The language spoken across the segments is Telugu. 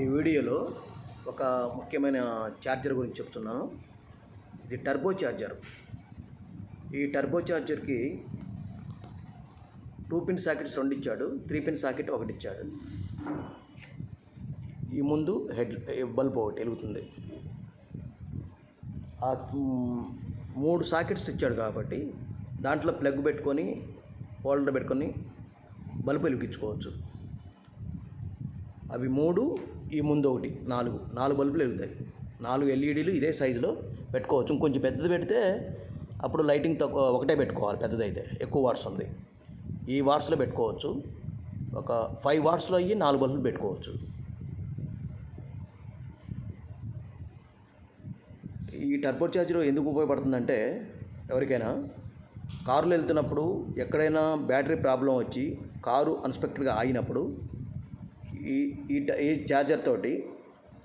ఈ వీడియోలో ఒక ముఖ్యమైన ఛార్జర్ గురించి చెప్తున్నాను. ఇది టర్బో ఛార్జర్. ఈ టర్బో ఛార్జర్కి టూ పిన్ సాకెట్స్ రెండు ఇచ్చాడు త్రీ పిన్ సాకెట్ ఒకటి ఇచ్చాడు ఈ ముందు హెడ్ బల్బ్ ఒకటి వెలుగుతుంది. ఆ మూడు సాకెట్స్ ఇచ్చాడు కాబట్టి దాంట్లో ప్లగ్ పెట్టుకొని హోల్డర్ పెట్టుకొని బల్బు వెలిగించుకోవచ్చు. అవి మూడు ఈ ముందు ఒకటి నాలుగు. నాలుగు బల్బులు వెళ్తాయి నాలుగు ఎల్ఈడీలు ఇదే సైజులో పెట్టుకోవచ్చు. ఇంకొంచెం పెద్దది పెడితే అప్పుడు లైటింగ్ తక్కువ ఒకటే పెట్టుకోవాలి పెద్దదైతే. ఎక్కువ వాట్స్ ఉంది. ఈ వాట్స్లో పెట్టుకోవచ్చు. ఒక ఫైవ్ వాట్స్లో అయ్యి నాలుగు బల్బులు పెట్టుకోవచ్చు. ఈ టర్బో చార్జర్ ఎందుకు ఉపయోగపడుతుందంటే ఎవరికైనా కారులో వెళ్తున్నప్పుడు ఎక్కడైనా బ్యాటరీ ప్రాబ్లం వచ్చి కారు అన్స్పెక్టెడ్గా ఆగినప్పుడు ఈ ఈ ఛార్జర్ తోటి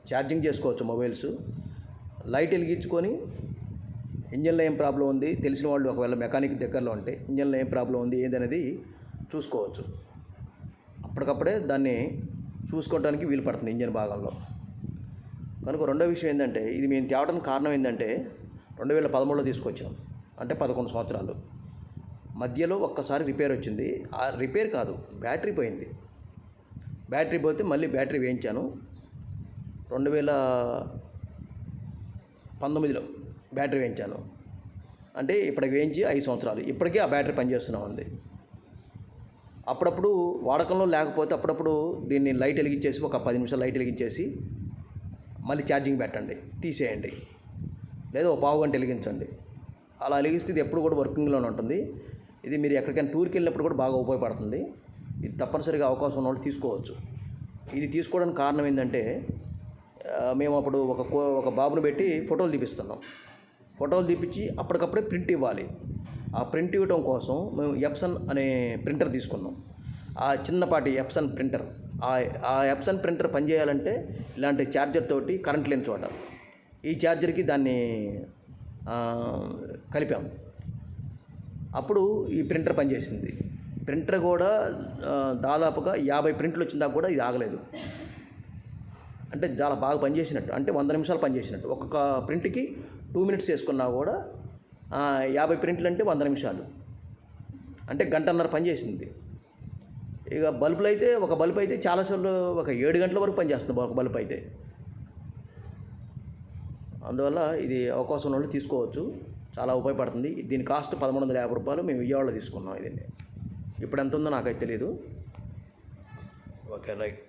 ఛార్జింగ్ చేసుకోవచ్చు మొబైల్స్ లైట్ వెలిగించుకొని ఇంజన్లో ఏం ప్రాబ్లం ఉంది? తెలిసిన వాళ్ళు ఒకవేళ మెకానిక్ దగ్గరలో ఉంటే ఇంజన్లో ఏం ప్రాబ్లం ఉంది? ఏందనేది చూసుకోవచ్చు. అప్పటికప్పుడే దాన్ని చూసుకోవడానికి వీలు పడుతుంది ఇంజన్ భాగంలో. కనుక రెండో విషయం ఏంటంటే ఇది మేము తేవడానికి కారణం ఏంటంటే రెండు వేల పదమూడులో తీసుకొచ్చాం. అంటే పదకొండు సంవత్సరాలు. మధ్యలో ఒక్కసారి రిపేర్ వచ్చింది. ఆ రిపేర్ కాదు బ్యాటరీ పోయింది. బ్యాటరీ పోతే మళ్ళీ బ్యాటరీ వేయించాను. రెండు వేల పంతొమ్మిదిలో బ్యాటరీ వేయించాను. అంటే ఇప్పటికి వేయించి ఐదు సంవత్సరాలు. ఇప్పటికీ ఆ బ్యాటరీ పనిచేస్తూనే ఉంది. అప్పుడప్పుడు వాడకంలో లేకపోతే అప్పుడప్పుడు దీన్ని లైట్ వెలిగించేసి ఒక పది నిమిషాలు లైట్ వెలిగించేసి మళ్ళీ ఛార్జింగ్ పెట్టండి తీసేయండి. లేదా ఒక పావు గంట వెలిగించండి. అలా వెలిగిస్తే ఇది ఎప్పుడు కూడా వర్కింగ్లోనే ఉంటుంది. ఇది మీరు ఎక్కడికైనా టూర్కి వెళ్ళినప్పుడు కూడా బాగా ఉపయోగపడుతుంది. ఇది తప్పనిసరిగా అవకాశం ఉన్న వాళ్ళు తీసుకోవచ్చు. ఇది తీసుకోవడానికి కారణం ఏంటంటే మేము అప్పుడు ఒక కో- ఒక బాబును పెట్టి ఫోటోలు తీపిస్తున్నాం. ఫోటోలు తీపిచ్చి అప్పటికప్పుడే ప్రింట్ ఇవ్వాలి. ఆ ప్రింట్ ఇవ్వడం కోసం మేము ఎప్సన్ అనే ప్రింటర్ తీసుకున్నాం. ఆ చిన్నపాటి ఎప్సన్ ప్రింటర్. ఆ ఆ ఎప్సన్ ప్రింటర్ పనిచేయాలంటే ఇలాంటి ఛార్జర్ తోటి కరెంట్ లేని చోట. ఈ ఛార్జర్కి దాన్ని కలిపాము కలిపాం. అప్పుడు ఈ ప్రింటర్ పనిచేసింది. ప్రింటర్ కూడా దాదాపుగా యాభై ప్రింట్లు వచ్చిన దాకా కూడా ఇది ఆగలేదు. అంటే చాలా బాగా పనిచేసినట్టు అంటే వంద నిమిషాలు పనిచేసినట్టు. ఒక్కొక్క ప్రింట్కి టూ మినిట్స్ వేసుకున్నా కూడా యాభై ప్రింట్లు అంటే వంద నిమిషాలు. అంటే గంటన్నర పనిచేసింది. ఇక బల్బులు అయితే ఒక బల్బు అయితే చాలాసార్లు ఒక ఏడు గంటల వరకు పనిచేస్తుంది ఒక బల్బు అయితే. అందువల్ల ఇది అవకాశం వాళ్ళు తీసుకోవచ్చు. చాలా ఉపయోగపడుతుంది. దీని కాస్ట్ పదమూడు వందల యాభై రూపాయలు మేము విజయవాడలో తీసుకున్నాం ఇదండి ఇప్పుడు ఎంత ఉందో నాకైతే తెలియదు ఓకే రైట్